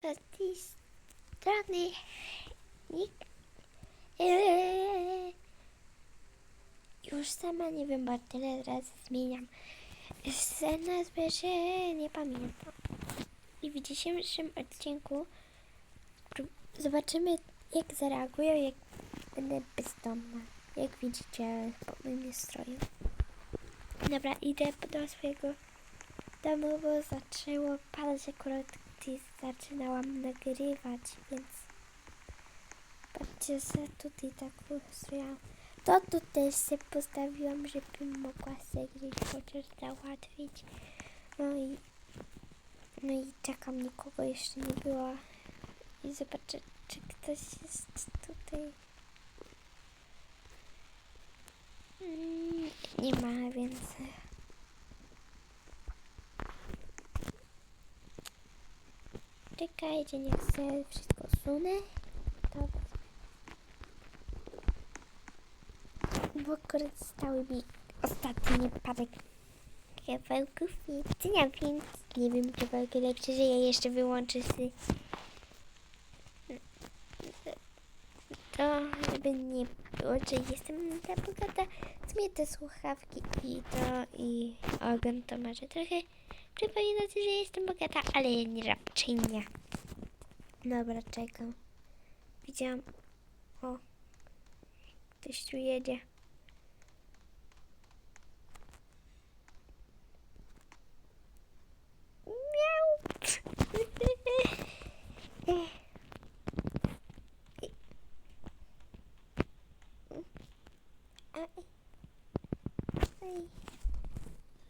Z tej strony nikt... Eee, już sama nie wiem, bo tyle razy zmieniam nazwę, że nie pamiętam. I w dzisiejszym odcinku zobaczymy, jak zareagują, jak będę bezdomna. Jak widzicie po moim stroju. Dobra, idę do swojego domu, bo zaczęło padać akurat, zaczynałam nagrywać, więc patrzcie, że tutaj tak ustroiłam. To tu też się postawiłam, żebym mogła sobie gdzieś chociaż załatwić. No i, no i czekam, nikogo jeszcze nie było. I zobaczę, czy ktoś jest tutaj. Mm, Nie ma, więc... Czekajcie, niech sobie wszystko sunę. Dobra. Bo akurat stały mi ostatni wypadek kawałków jedzenia, więc nie wiem, czy w ogóle przeżyję. Jeszcze wyłączę sobie to, żeby nie było, że jestem ta bogata. W te słuchawki i to i ogon to może trochę przypominać, że jestem bogata, ale nie raczej nie. Dobra, czekam. Widziałam. O, ktoś tu jedzie. Miau. Aj. Aj.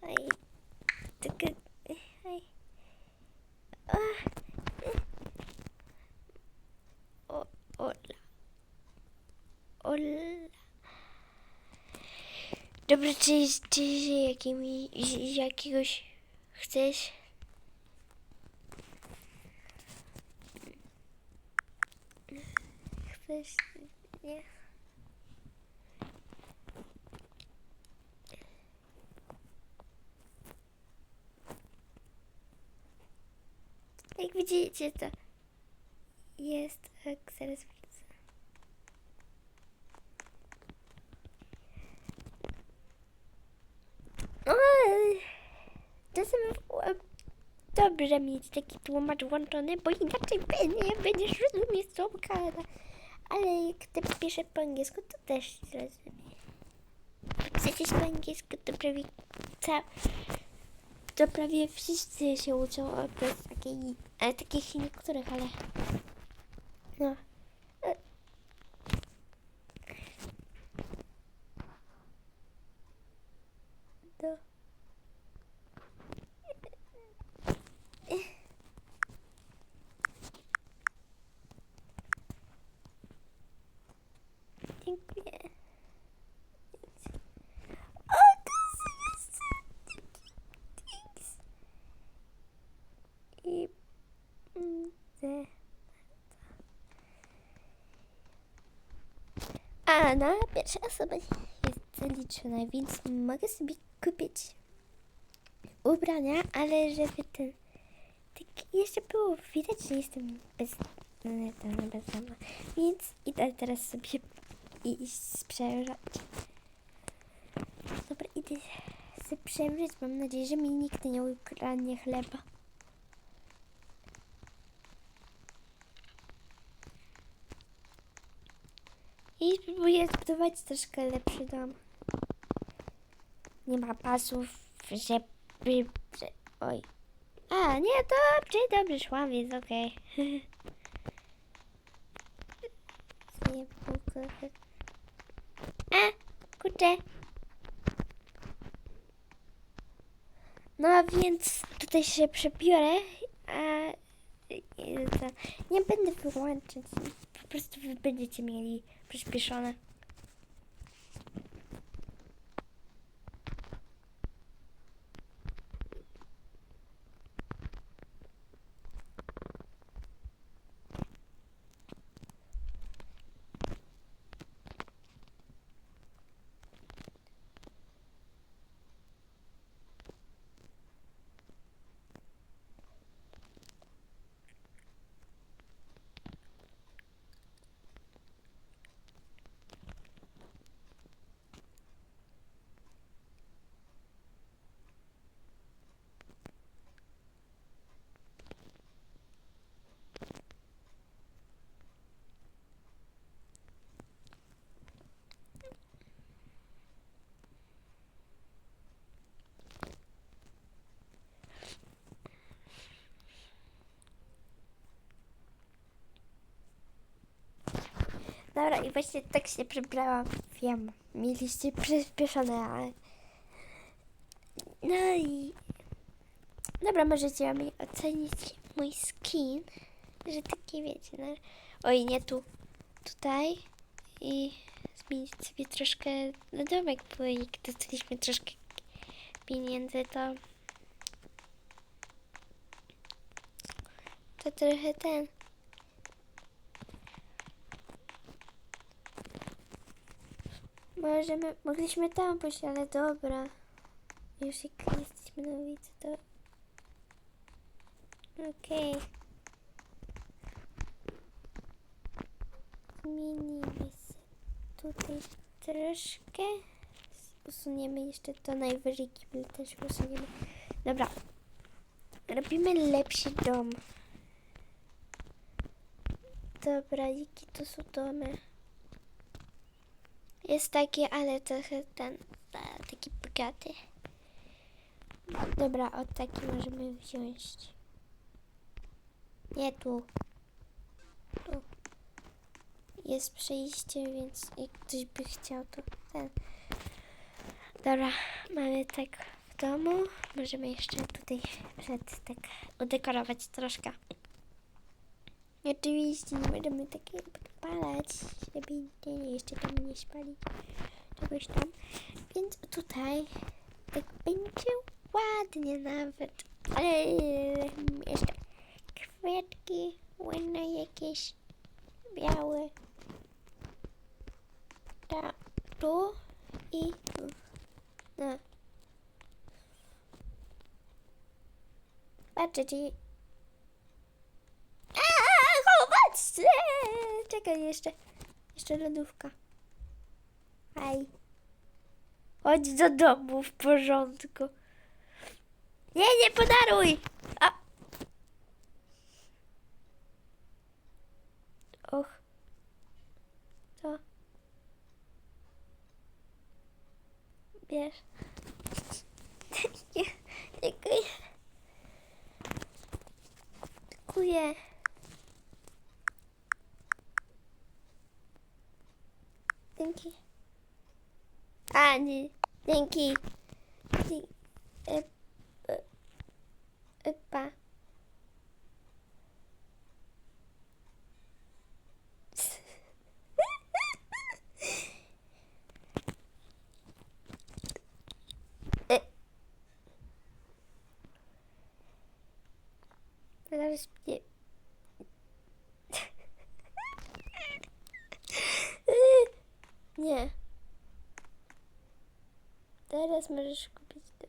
Aj. Tylko... Aj. Ah. O, ola. Ola. Dobra, czy, czy jakimi, jakiegoś chcesz? Chcesz? Nie. Jak widzicie, to jest, jak zaraz widzę. Oj, Czasem e, dobrze mieć taki tłumacz włączony, bo inaczej nie będziesz rozumieć, co gada. Ale jak ty piszesz po angielsku, to też zrozumie. Przecież po angielsku to prawie ca- to prawie wszyscy się uczą o bez takiej, ale takich niektórych, ale no. E. Do. Dziękuję. O, to jest Thanks. I mm, te- A na pierwsza osoba jest zaliczona, więc mogę sobie kupić ubrania, ale żeby ten tak jeszcze było widać, że jestem bez no, ten, bezdomna. Więc idę teraz sobie i sprzężać. Dobra, idę sobie przemrzeć. Mam nadzieję, że mi nikt nie ukradnie chleba. I spróbuję zbudować troszkę lepszy dom. Nie ma pasów, żeby... że- Oj. A, nie, dobrze, dobrze szłam, więc okej. Okay. A, kurczę. No a więc tutaj się przebiorę, a nie będę wyłączać. Po prostu wy będziecie mieli przyspieszone. Dobra, i właśnie tak się przebrałam. Wiem, mieliście przyspieszone, ale... No i... Dobra, możecie mi ocenić mój skin, że taki wiecie, no... Oj, nie tu. Tutaj. I zmienić sobie troszkę na domek, bo jak dostaliśmy troszkę pieniędzy, to... To trochę ten... Możemy, mogliśmy tam pójść, ale dobra. Już jak jesteśmy na ulicy, to... Okej. Zmienimy się tutaj troszkę. Usuniemy jeszcze to najwyżej kibel też usuniemy. Dobra. Robimy lepszy dom. Dobra, jakie to są domy? Jest taki, ale trochę ten, e, taki bogaty. Dobra, od taki możemy wziąć. Nie tu. Tu. Jest przejście, więc jak ktoś by chciał, to ten. Dobra, mamy tak w domu. Możemy jeszcze tutaj przed tak udekorować troszkę. Oczywiście nie będziemy takiego podpalać, żeby nie, jeszcze tam nie spalić czegoś tam. Więc tutaj tak będzie ładnie nawet. Ale jeszcze kwiatki ładne jakieś białe. Ta, tu i tu. No. Patrzcie, Czekaj jeszcze. Jeszcze lodówka. Aj. Chodź do domu w porządku. Nie, nie podaruj! A. Och. Bierz. Nie, Dziękuję. Dziękuję. Dzięki. A, nie. Dzięki. Dzie- Teraz możesz kupić to.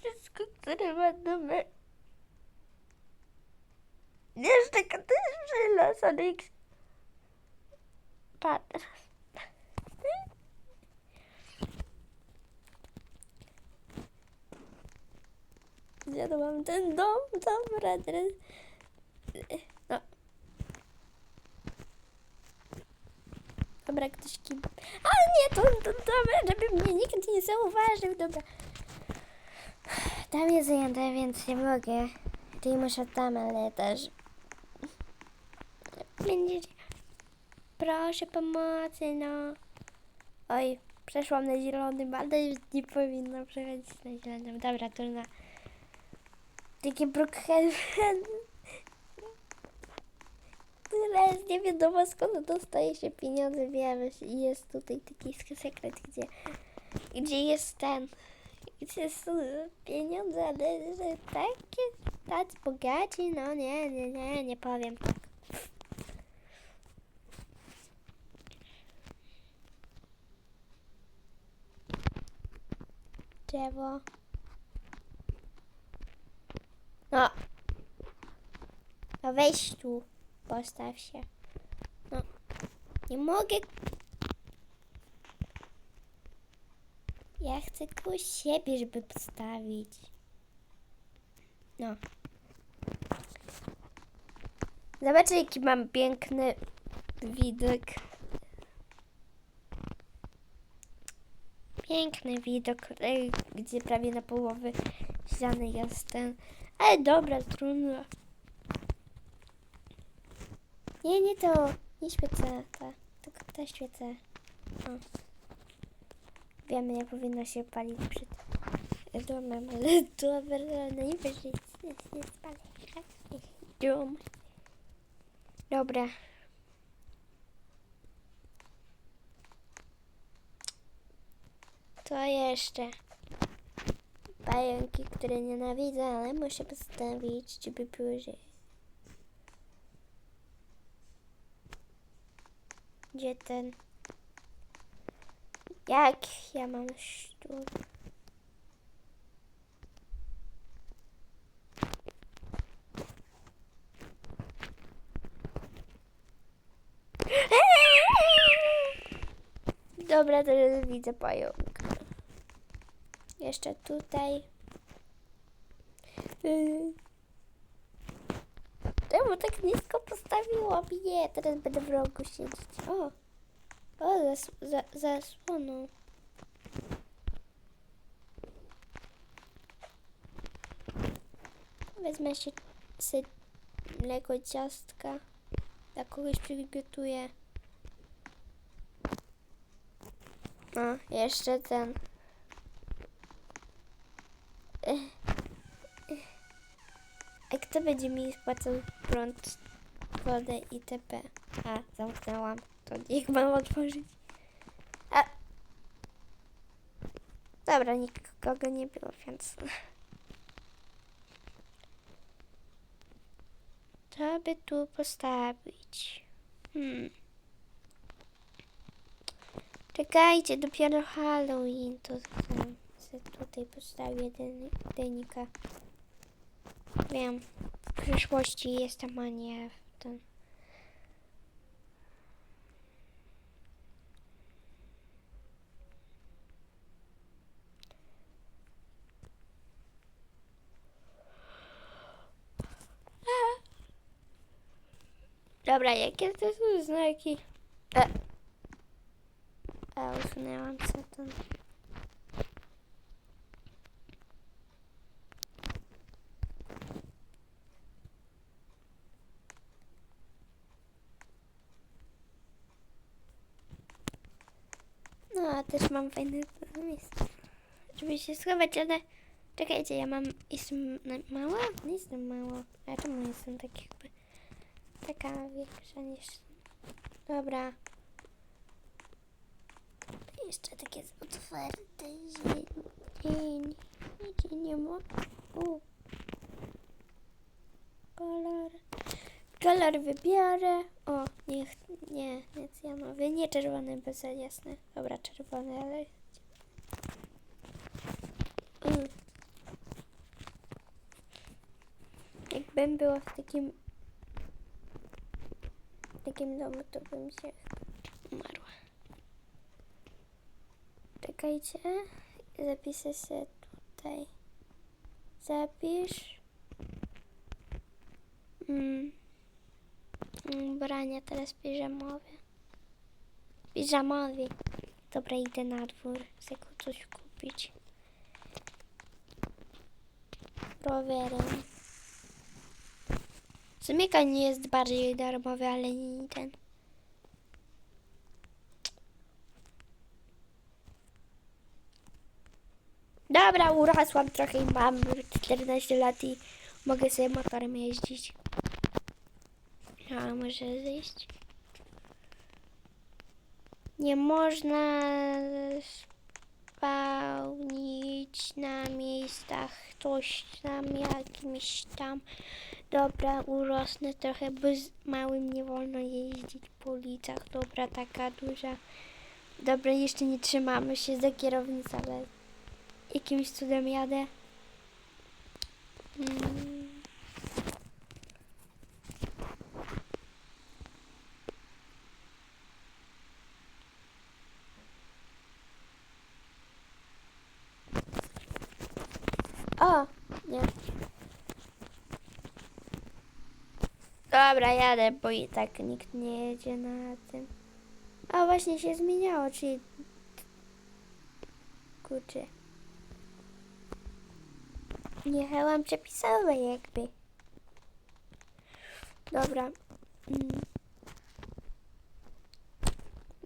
Wszystko, które ma numer. Zjadłam ten dom, dobra, teraz... No. Dobra, ktoś kim... A nie, to, to dobra, żeby mnie nikt nie zauważył, dobra. Tam jest zajęte, więc nie mogę. Ty muszę tam, ale też... Będziecie... Proszę pomocy, no. Oj, przeszłam na zielonym, ale nie powinno przechodzić na zielonym. Dobra, trudno. Taki Brookhaven. Teraz nie wiadomo skąd dostaje się pieniądze, wiesz, i jest tutaj taki sekret, gdzie, gdzie jest ten, gdzie są pieniądze, ale że takie, tacy bogaci, no nie, nie, nie, nie powiem tak. Drzewo. No. No weź tu. Postaw się. No. Nie mogę. Ja chcę koło siebie, żeby postawić. No. Zobaczcie, jaki mam piękny widok. Piękny widok, e, gdzie prawie na połowy ściany jest ten. Ale dobra, trudno. Nie, nie to. Nie świecę ta. Tylko ta świecę. O. Wiemy, nie powinno się palić przed domem, ale dobra, najwyżej nic nie spali. Dom. Dobra. To jeszcze pająki, które nienawidzę, ale muszę postawić, żeby żyje. Gdzie ten? Jak ja mam sztuk? Dobra, teraz widzę pająka. Jeszcze tutaj. Yy. Czemu tak nisko postawiłam? Nie, teraz będę w rogu siedzieć. O, o zas, za, zasłonął. Wezmę się mleko ciastka. Dla kogoś przygotuję. O, jeszcze ten. Kto będzie mi spłacał prąd, wodę itp? A, zamknęłam. To niech mam otworzyć. A. Dobra, nikogo nie było, więc... Co by tu postawić? Hmm. Czekajcie, dopiero Halloween to se tutaj postawię den- denika. Wiem, w przyszłości jestem, a nie w ten. Dobra, jakie to są znaki? E. A, usunęłam sobie ten. A też mam fajne miejsce, żeby się schować, ale czekajcie, ja mam, jestem mała? Nie jestem mała, a czemu jestem tak jakby taka większa niż... Dobra. Jeszcze tak jest otwarte dzień. Dzień. Nigdzie nie ma. U. Kolor. Kolor wybiorę. O, niech, nie, nie cyjanowy, nie czerwony, bo za jasny. Dobra, czerwony, ale... Mm. Jakbym była w takim... W takim domu, to bym się umarła. Czekajcie. Zapiszę się tutaj. Zapisz. Mm. Ubrania teraz piżamowe. Piżamowy. Dobra, idę na dwór. Chcę coś kupić. Rowerem. Zmyka nie jest bardziej darmowy, ale nie ten. Dobra, urosłam trochę i mam 14 lat i mogę sobie motorem jeździć. Może zejść? Nie można spełnić na miejscach coś tam jakimś tam. Dobra, urosnę trochę, bo z małym nie wolno jeździć po ulicach. Dobra, taka duża. Dobra, jeszcze nie trzymamy się za kierownicą, ale jakimś cudem jadę. Mm. O, nie. Dobra, jadę, bo i tak nikt nie jedzie na tym. A właśnie się zmieniało, czyli kurczę. Jechałam przepisowe jakby. Dobra. Mm.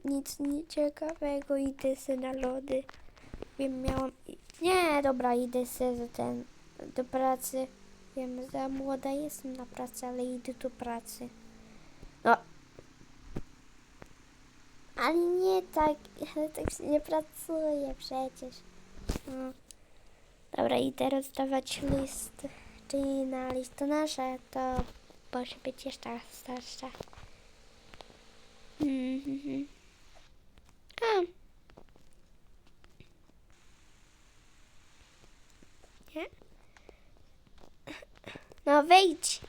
Nic nieciekawego, idę se na lody. Wiem, miałam... Nie, dobra, idę se za ten... do pracy. Wiem, za młoda jestem na pracy, ale idę do pracy. No. Ale nie tak, ale tak się nie pracuje przecież. No. Dobra, idę rozdawać list, czyli na listonosze, to może być jeszcze starsza. Mhm. A. Nie? No wejdź.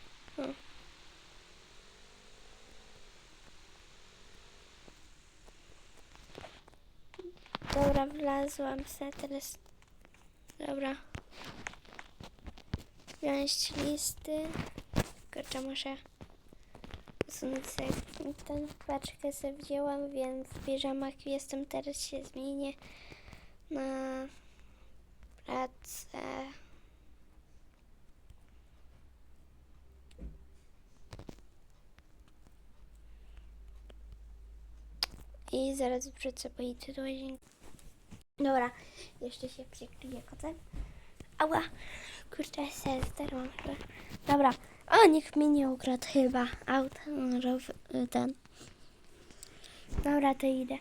Dobra, wlazłam se teraz. Dobra. Wziąć listy. Kurczę, muszę usunąć sobie tę paczkę sobie wzięłam, więc w piżamach jestem, teraz się zmienię na pracę. I zaraz wrócę, bo idę do łazienki. Dobra, jeszcze się przykryję kotem. Ała, kurczę, serce mam chyba. Dobra, o, nikt mi nie ukradł chyba auto, row, ten. Dobra, to idę.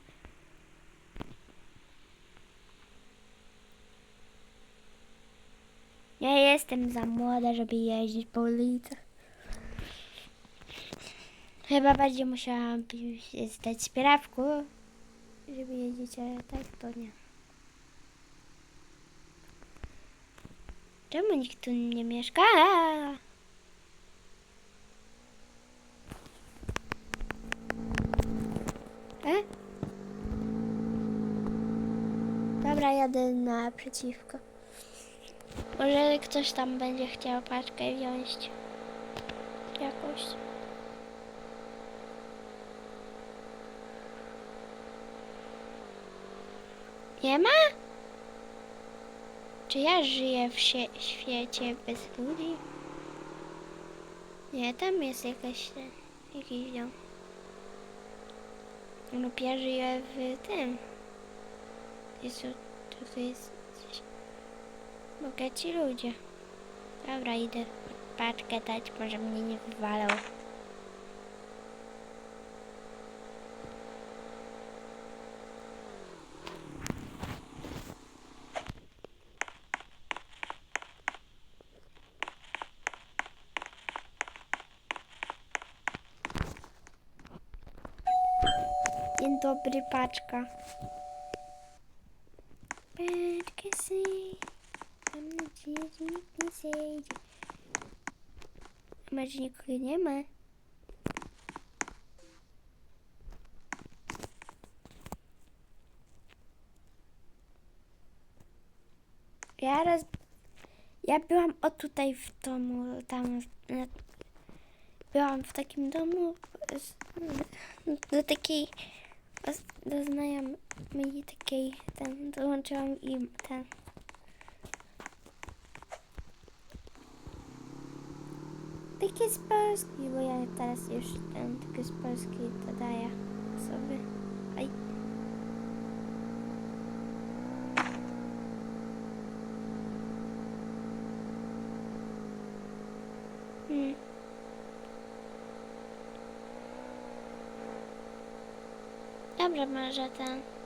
Ja jestem za młoda, żeby jeździć po ulicach. Chyba będzie musiałam zdać sprawku, żeby jeździć, ale tak to nie. Czemu nikt tu nie mieszka? E? Dobra, jadę naprzeciwko. Może ktoś tam będzie chciał paczkę wziąć. Jakąś. Nie ma? Czy ja żyję w świecie bez ludzi? Nie, tam jest jakaś, ten- jakiś dom. Lub ja żyję w tym. Jezu, to tu jest gdzieś. Bogaci ludzie. Dobra, idę paczkę dać, może mnie nie wywalał. Dzień dobry, paczka. Sobie. Mam nadzieję, że nikt nie zejdzie. Może nikogo nie ma? Ja raz... Ja byłam o tutaj w domu, tam... Na, byłam w takim domu do takiej... Do znajomej takiej, ten, dołączyłam im ten... Takie z Polski, bo ja teraz już ten takie z Polski dodaję sobie. Aj. Hmm. Dobrze, może ten.